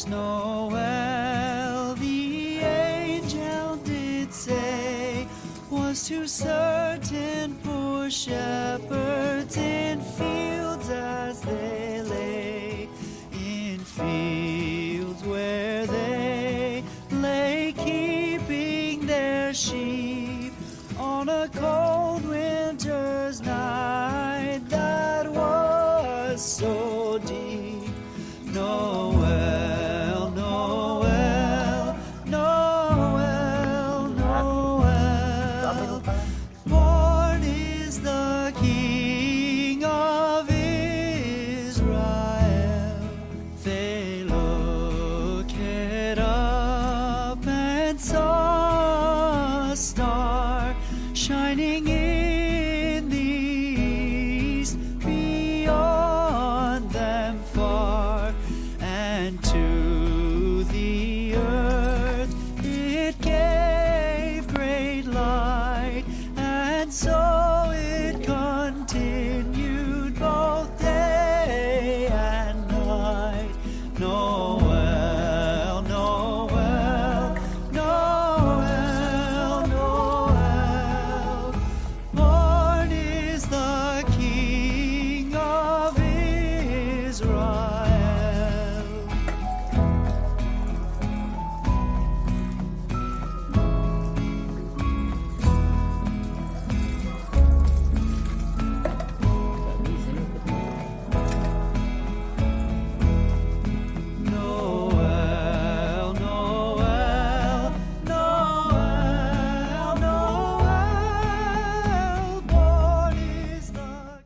Last Noel, the angel did say, was to certain poor shepherds in fields as they lay, in fields where they lay keeping their sheep on a cold winter's night that was so. King of Israel. They looked up and saw a star shining in the east beyond them far, and to the earth it gave great light and so.